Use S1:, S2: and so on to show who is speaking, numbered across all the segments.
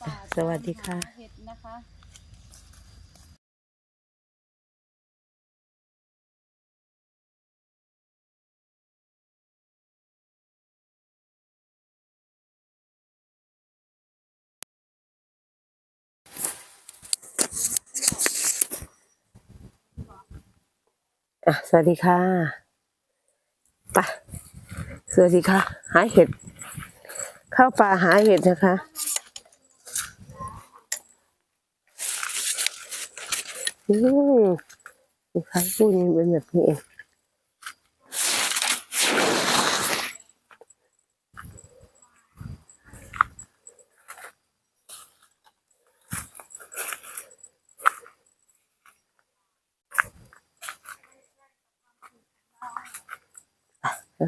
S1: ป่า
S2: สวัสดีค่ะ
S1: ตามหาเห็ดนะคะ
S2: อะสวัสดีค่ะไปะสวัสดีค่ะ หาเห็ด เข้าป่าหาเห็ดนะคะ อืมมีใครพูดนี่เป็นแบบนี้เอง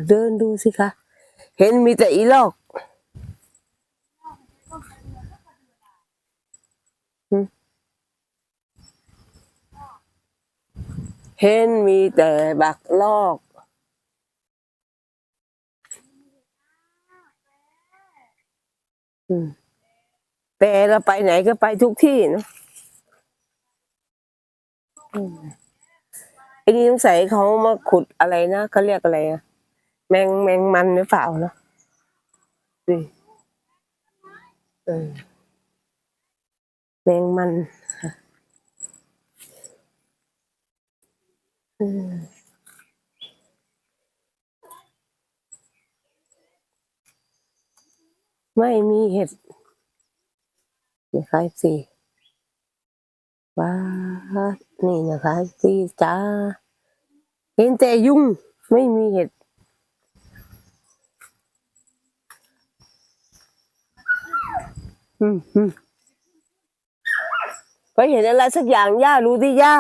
S2: เดินดูสิคะ เห็นมีแต่อีลอก เห็นมีแต่บักลอกแต่เราไปไหนก็ไปทุกที่นะอืมไอ้นี่สงสัยเขามาขุดอะไรนะเขาเรียกอะไรอะแมงแมงมันหรือเปล่าเนะดิแมงมันค่ะ อืมไม่มีเห็ดนะคะสิว้าดนี่นะคะสิจ้า เห็นแต่ยุงไม่มีเห็ด อืมอืมไปเห็นอะไรสักอย่างย่ารู้ที่ย่า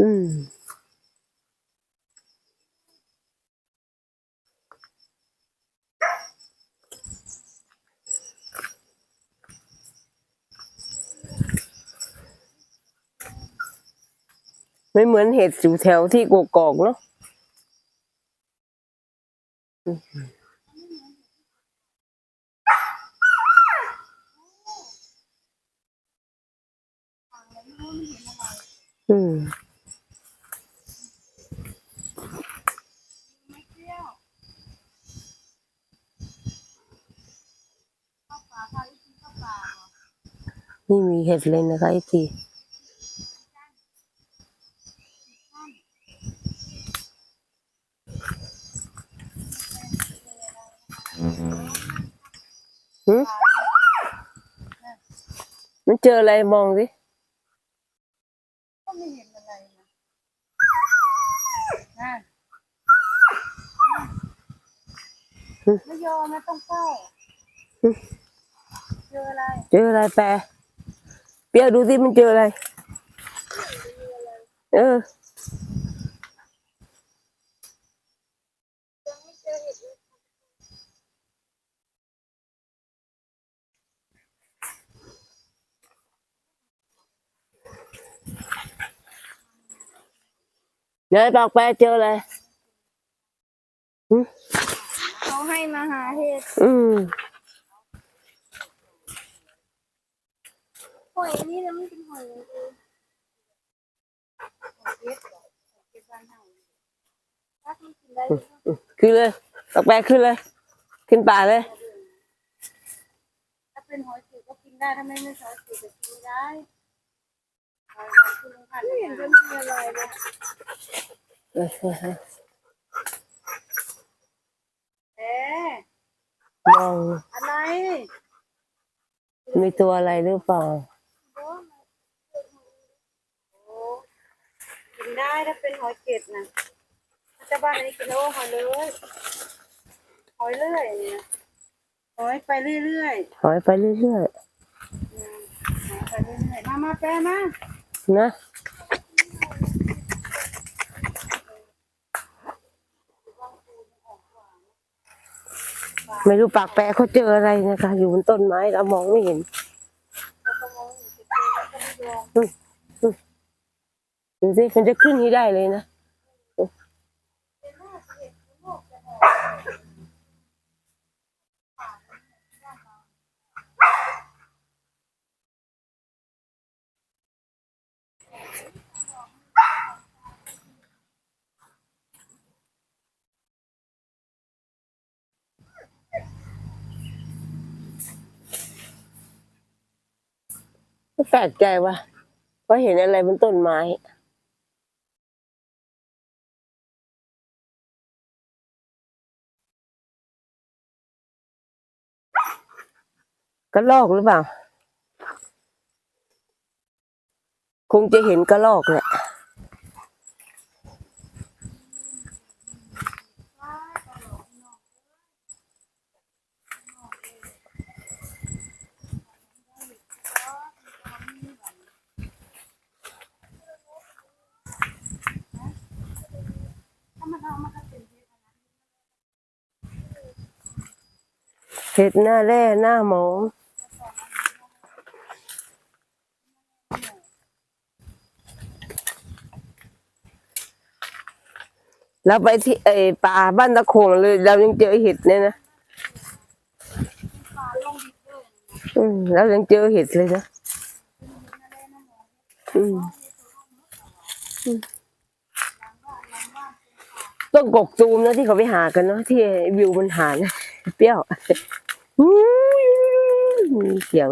S2: อืมไม่เหมือนเห็ดอยู่แถวที่กกอกเนาะอืม อืมนี่มีเห็ดเลยนะคะไอทีหืมมันเจออะไรมองสิ
S1: ก็ไม่เห็นอะไรนะนะไม่ยอมนะต้องเฝ้า เจออะไร
S2: เจออะไรแปร เปรี้ยวดูสิมันเจออะไร เออเดี๋ยวบอกแปรเจออะไร
S1: เขาให้มาหาเห็ด
S2: อืม
S1: หอยนี่นะมันเป็นหอยเลยหอยเห็ดเหรอหอยเห็ดบ้านเฮาถ้าทำกินได้
S2: ขึ้นเลยบอกแปรขึ้นเลย ขึ้นป่าเลย
S1: ถ้าเป็นหอยสือก็กินได้ถ้าไม่ไม่ใช่สือก็กินไม่ได้หอยคือลุงพันไม่เห็นจะมีอะไรเลยเอ๊ะ
S2: มอง
S1: อะไร
S2: มีตัวอะไรหรือเปล่า
S1: โอ้กิน ได้ถ้าเป็นหอยเกล็ดนะถ้าจะบ้านนี้กินโอ้หอยเลยหอยเลื่อยเนี่ยหอยไปเรื่อย
S2: ถอยไปเรื่อย
S1: ๆอืมหอยไปเรื่อยๆมามาแปรมา
S2: ๆ นะ ไม่รู้ปากแปรเขาเจออะไรนะคะ อยู่บนต้นไม้เรามองไม่เห็นอืมอืม ดูสิมันจะขึ้นให้ได้เลยนะแปลกใจว่าเพราะเห็นอะไรบนต้นไม้ กระลอกหรือเปล่า คงจะเห็นกระลอกแหละเห็ดหน้าแร่หน้าหมอง เราไปที่ไอป่าบ้านตะโขงเลยเรายังเจอเห็ดเนี่ยนะอืมเรายังเจอเห็ดเลยนะอืมอืมต้องกกตูมนะที่เขาไปหากันเนาะที่วิวมันหานะเปรี้ยวอู้ยมีเสียง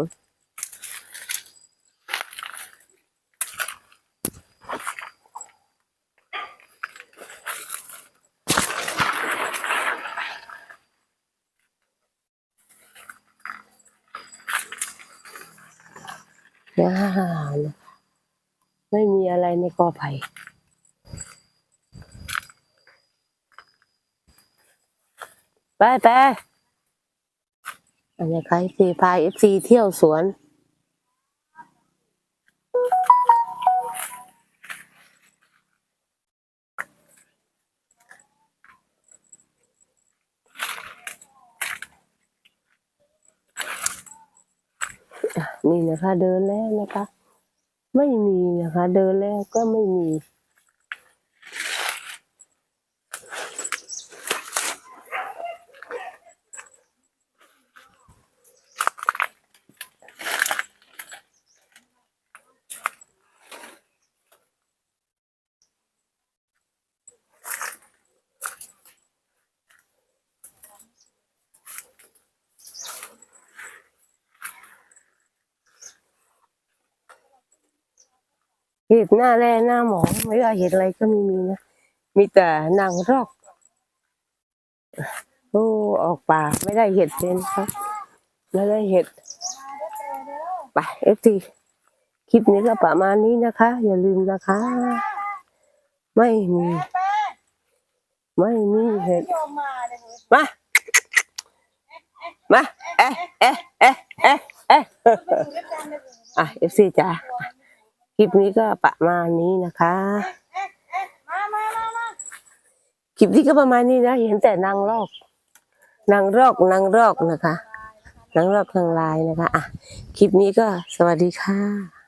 S2: ว้าไม่มีอะไรในกอไผ่ไปไปอันนี้ใครสีพาเอฟซีเที่ยวสวน นี่นะคะ เดินแล้วนะคะ ไม่มีนะคะ เดินแล้วก็ไม่มี เห็ดหน้าแร่หน้าหมองไม่ว่าเห็ดอะไรก็ไม่มีนะ มีแต่นางรอกโอ้ออกป่าไม่ได้เห็ดเป็นครับไม่ได้เห็ดไปเอฟซีคลิปนี้ก็ประมาณนี้นะคะ อย่าลืมนะคะ ไม่มี ไม่มีเห็ด
S1: มา
S2: มาเอ๊ะเอ๊ะเอ๊ะเอ๊ะเอ๊ะ
S1: อเลย
S2: อะเอฟซีจ้า คลิปนี้ก็ประมาณนี้นะคะคลิปนี้ก็ประมาณนี้นะเห็นแต่นางรอกนางรอกนางรอกนะคะนางรอกทางลายนะคะอะคลิปนี้ก็สวัสดีค่ะ